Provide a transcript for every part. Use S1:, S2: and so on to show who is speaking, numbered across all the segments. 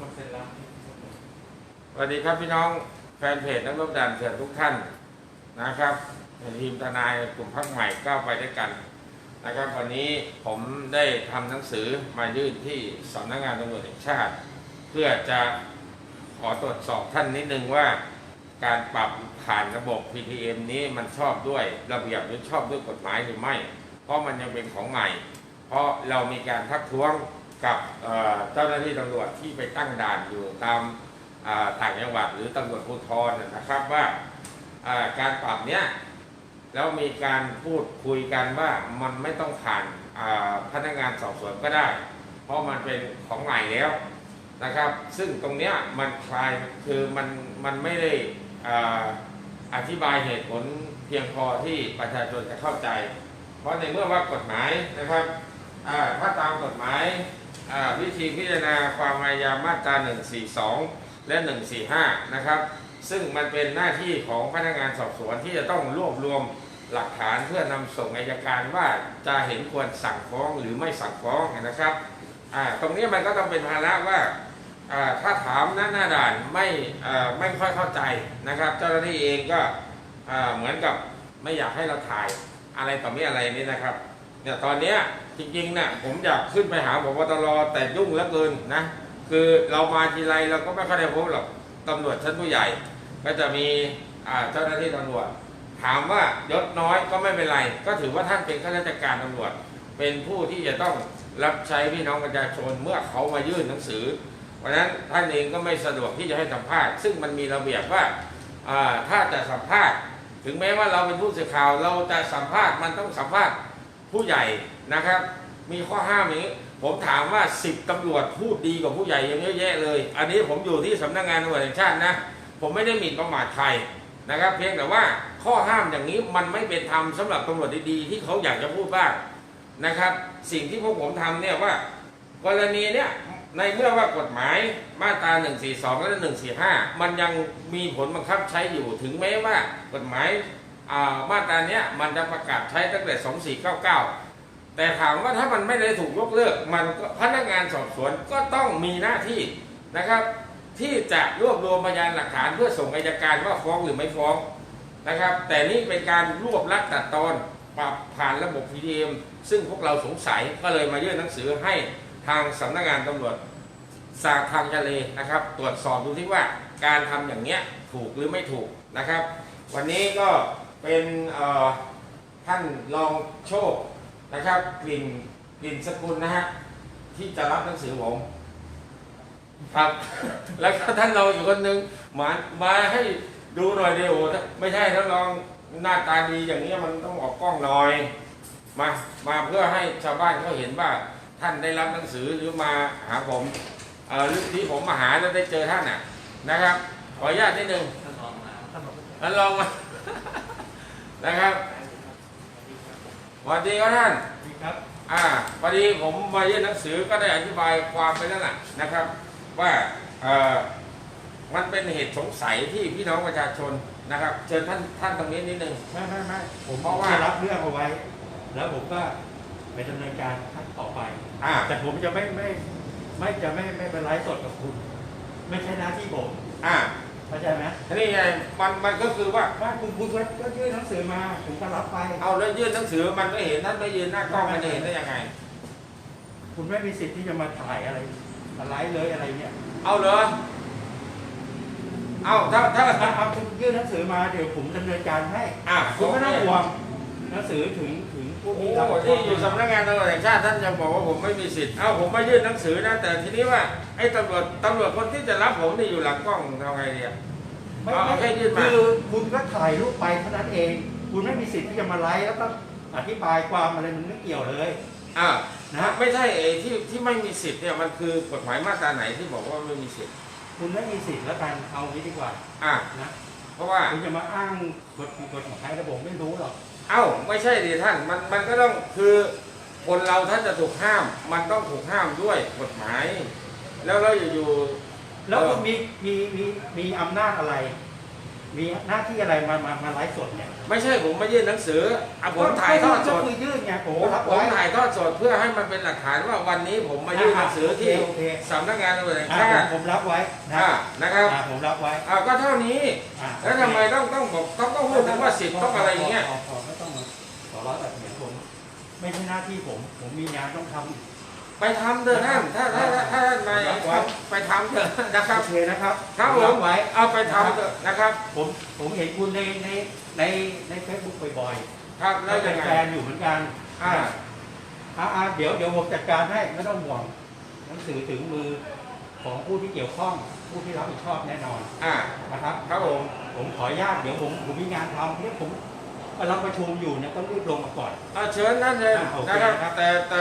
S1: สวัสดีครับพี่น้องแฟนเพจนักรบด่านเถื่อนทุกท่านนะครับทีมทนายกลุ่มพักใหม่ก้าวไปด้วยกันนะครับวันนี้ผมได้ทำหนังสือมายื่นที่สำนักงานตำรวจแห่งชาติ เพื่อจะขอตรวจสอบท่านนิดนึงว่า การปรับผ่านระบบ PTM นี้มันชอบด้วยระเบียบหรือชอบด้วยกฎหมายหรือไม่ เพราะมันยังเป็นของใหม่ เพราะเรามีการทักท้วง กับเจ้าหน้าที่ตำรวจที่ไปตั้งด่านอยู่ตามต่างจังหวัดหรือตำรวจภูธรนะครับว่าการปรับเนี้ยแล้วมีการพูดคุยกันว่ามันไม่ต้องผ่านพนักงานสอบสวนก็ได้ เพราะมันเป็นของใหม่แล้วนะครับ ซึ่งตรงเนี้ยมันคลายคือมันมันไม่ได้ออธิบายเหตุผลเพียงพอที่ประชาชนจะเข้าใจ เพราะในเมื่อว่ากฎหมายนะครับถ้าตามกฎหมาย วิธีพิจารณาความอาญามาตรา 142 และ 145 นะครับ ซึ่งมันเป็นหน้าที่ของพนักงานสอบสวนที่จะต้องรวบรวมหลักฐานเพื่อนำส่งอายการว่าจะเห็นควรสั่งฟ้องหรือไม่สั่งฟ้องนะครับ ตรงนี้มันก็ต้องเป็นภาระว่าถ้าถามหน้าหน้าด่านไม่ไม่ค่อยเข้าใจนะครับ เจ้าหน้าที่เองก็เหมือนกับไม่อยากให้เราถ่ายอะไรต่อไม่อะไรนี่นะครับ เนี่ยตอนเนี้ยจริงๆเนี่ยผมอยากขึ้นไปหาพบตรแต่ยุ่งเหลือเกินนะ คือเรามาทีไรเราก็ไม่ค่อยได้พบหรอกตำรวจชั้นผู้ใหญ่ ก็จะมีเจ้าหน้าที่ตำรวจ ถามว่ายศน้อยก็ไม่เป็นไร ก็ถือว่าท่านเป็นข้าราชการตำรวจ เป็นผู้ที่จะต้องรับใช้พี่น้องประชาชนเมื่อเขามายื่นหนังสือเพราะฉะนั้นท่านเองก็ไม่สะดวกที่จะให้สัมภาษณ์ซึ่งมันมีระเบียบว่าอ่าถ้าจะสัมภาษณ์ ถึงแม้ว่าเราเป็นผู้สื่อข่าวเราจะสัมภาษณ์มันต้องสัมภาษณ์ ผู้ใหญ่นะครับ มีข้อห้ามอย่างนี้ ผมถามว่าสิบตำรวจพูดดีกว่าผู้ใหญ่ยังเยอะแยะเลย อันนี้ผมอยู่ที่สำนักงานตำรวจแห่งชาตินะ ผมไม่ได้หมิ่นประมาทใครนะครับ เพียงแต่ว่าข้อห้ามอย่างนี้มันไม่เป็นธรรมสำหรับตำรวจดีๆที่เขาอยากจะพูดบ้างนะครับ สิ่งที่พวกผมทำเนี่ยว่ากรณีเนี่ยในเมื่อว่ากฎหมายมาตรา 142 และ 145 มันยังมีผลบังคับใช้อยู่ถึงแม้ว่ากฎหมาย มาตราเนี้ยมันจะประกาศใช้ตั้งแต่ 2499 แต่ถามว่าถ้ามันไม่ได้ถูกยกเลิก มันพนักงานสอบสวนก็ต้องมีหน้าที่นะครับ ที่จะรวบรวมพยานหลักฐานเพื่อส่งอัยการว่าฟ้องหรือไม่ฟ้องนะครับ แต่นี่เป็นการรวบลัดตัดตอนปรับผ่านระบบ PTM ซึ่งพวกเราสงสัยก็เลยมายื่นหนังสือให้ทางสำนักงานตำรวจสาทางทะเลนะครับ ตรวจสอบดูที่ว่าการทำอย่างเนี้ยถูกหรือไม่ถูกนะครับ วันนี้ก็ เป็นท่านรองโชคนะครับกลิ่นกลิ่นสกุลนะฮะที่จะรับหนังสือผมครับ แล้วก็ท่านรองอีกคนนึงมามาให้ดูหน่อยเดียวไม่ใช่ท่านรองหน้าตาดีอย่างนี้มันต้องออกกล้องหน่อยมามาเพื่อให้ชาวบ้านเขาเห็นว่าท่านได้รับหนังสือหรือมาหาผมเอ่อที่ผมมาหาแล้วได้เจอท่านน่ะนะครับ ขออนุญาตนิดนึง
S2: ท่านรองมาท่าน
S1: รองมา นะครับสวัสดีครับท่าน
S2: ดีครับ
S1: อ่าพอดีผมมายื่นหนังสือก็ได้อธิบายความไปแล้วนะนะครับ ว่าเอ่อมันเป็นเหตุสงสัยที่พี่น้องประชาชนนะครับ เชิญท่านท่านตรงนี้นิดนึง
S2: ไม่ไม่ไม่ผม
S1: เพราะว่า
S2: ได้รับเรื่องเอาไว้ แล้วผมก็ไปดำเนินการขั้นต่อไป
S1: อ่า
S2: แต่ผมจะไม่ไม่ไม่จะไม่ไม่ไปไลฟ์สดกับคุณ ไม่ใช่หน้าที่ผม
S1: อ่า
S2: เข้าใจไหม
S1: ทีนี้ไงมันมันก็คือว่า
S2: ว่าคุณคุณก็ก็ยื่นหนังสือมาผมก็รับไป
S1: เอาแล้วยื่นหนังสือมันไม่เห็นท่านไม่ยืนหน้ากล้องมันจะเห็นได้ยังไง
S2: คุณไม่มีสิทธิ์ที่จะมาถ่ายอะไรมาไลฟ์เลยอะไรเนี่ย
S1: เอาเหรอเอาถ้าถ้า
S2: ถ้าเอาคุณยื่นหนังสือมาเดี๋ยวผมดำเนินการให้
S1: อ่า
S2: คุณไม่ต้องห่วงหนังสือถึงถึง ผู้
S1: โอ้
S2: ที่
S1: โห
S2: รับ
S1: ที่อยู่สำนักงานตำรวจแห่งชาติท่านยังบอกว่าผมไม่มีสิทธิ์ เอ้าผมมายื่นหนังสือนะ แต่ทีนี้ว่าไอ้ตำรวจตำรวจคนที่จะรับผมนี่อยู่หลังกล้องทำไงเนี่ย
S2: ไม่
S1: เอา
S2: ไม่
S1: แค่ยื่นมา
S2: คือคุณก็ถ่ายรูปไปเท่านั้นเอง คุณไม่มีสิทธิ์ที่จะมาไลฟ์แล้วก็อธิบายความอะไรมันไม่เกี่ยวเลย
S1: อ่า
S2: นะ
S1: ไม่ใช่ไอ้ที่ที่ไม่มีสิทธิ์เนี่ยมันคือกฎหมายมาตราไหนที่บอกว่าไม่มีสิทธิ์
S2: คุณไม่มีสิทธิ์แล้วกันเอางี้ดีกว่า
S1: อ่า
S2: นะ
S1: เพราะว่า
S2: คุณจะมาอ้างกฎกฎหมายระบบไม่รู้หรอก
S1: เอ้าไม่ใช่ดิท่านมันมันก็ต้องคือคนเราถ้าจะถูกห้าม มันต้องถูกห้ามด้วยกฎหมาย แล้วเราอยู่
S2: แล้ว
S1: เออ
S2: คุณมีมีมีมีอำนาจอะไร มีหน้าที่อะไรมามามาไลฟ์สดเนี่ย
S1: ไม่ใช่ผมมายื่นหนังสืออะผมถ่ายทอดสด
S2: ก็คือยื่นไงผม
S1: ผม
S2: ก็รับ
S1: ผม
S2: ไว้
S1: ถ่ายทอดสดเพื่อให้มันเป็นหลักฐานว่าวันนี้ผมมายื่นหนังสือที่
S2: โอเค
S1: สำนักงานตำรวจแห่ง
S2: อ่า
S1: ชา
S2: ผม
S1: ติ
S2: ผมรับไว้นะ
S1: อ่านะครับ
S2: อ่าผมรับไว้
S1: อ่าก็เท่านี้
S2: อ่า
S1: แล้วทำไมต้องต้องบอกต้องต้องพูดถึงว่าสิทธิ์ต้องอะไรอย่างเงี้ย
S2: พพไม่ต้อ หน้าที่ผม ผมมีงานต้องทำอีก
S1: ไปทำเถอะท่านถ้าถ้าถ้าถ้าท่านมาอย่างนี้ไปทำเถอะนะครับ
S2: โอเคนะครับ
S1: ครับผม
S2: ไว้
S1: เอาไปทำเถอะนะครับ
S2: ผมผมเห็นคุณในในในในเฟซบุ๊กบ่อย
S1: ครับ
S2: ๆ
S1: แล้ว
S2: เป็
S1: ยั
S2: น
S1: งไง
S2: แฟนอยู่เหมือนกัน
S1: อ่า
S2: อ่าอ่าเดี๋ยวเดี๋ยวผมจัดการให้ไม่ต้องห่วงหนังสือถึงมือของผู้ที่เกี่ยวข้อง ผู้ที่รับผิดชอบแน่นอน
S1: อ่า
S2: นะครับ
S1: ครับผม
S2: ผมขออนุญาตเดี๋ยวผมผมมีงานทำเนี่ยผม กำลังประชุมอยู่เนี่ยต้องรีบลงมาก่อน
S1: เอาเชิญนั่นเลย
S2: อ่าโอเค
S1: นะครับ
S2: ครับ
S1: แต่แต่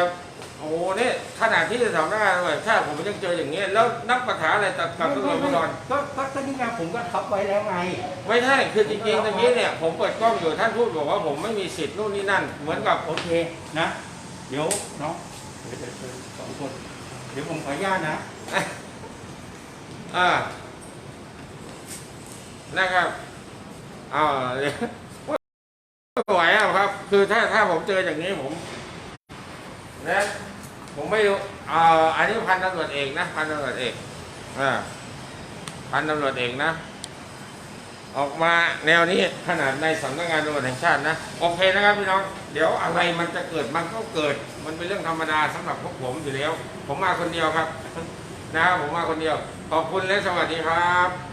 S1: โอ้โหนี่ขนาดที่สำนักงานตำรวจแห่งชาติผมยังเจออย่างเงี้ยแล้วนักปัญหาอะไรตัดกับตำรวจภูธร
S2: ก็ก็ก็นี่ไงผมก็ทับไว้แล้วไง
S1: ไม่ใช่คือจริงๆตรงนี้เนี่ยผมเปิดกล้องอยู่ท่านพูดบอกว่าผมไม่มีสิทธิ์นู่นนี่นั่น เหมือนกับ
S2: โอเคนะ เดี๋ยวน้องเดี๋ยวเดี๋ยวเชิญสองคน เดี๋ยวผมขออนุญาตนะ
S1: อ่านะครับอ่าเดี๋ยว ไม่ไหวอะครับ คือถ้าถ้าผมเจออย่างนี้ผมนะผมไม่รู้อ่าอันนี้พันตำรวจเอกนะพันตำรวจเอกอ่าพันตำรวจเอกนะ ออกมาแนวนี้ขนาดในสำนักงานตำรวจแห่งชาตินะโอเคนะครับพี่น้อง เดี๋ยวอะไรมันจะเกิดมันก็เกิด มันเป็นเรื่องธรรมดาสำหรับพวกผมอยู่แล้ว ผมมาคนเดียวครับ นะครับผมมาคนเดียว ขอบคุณและสวัสดีครับ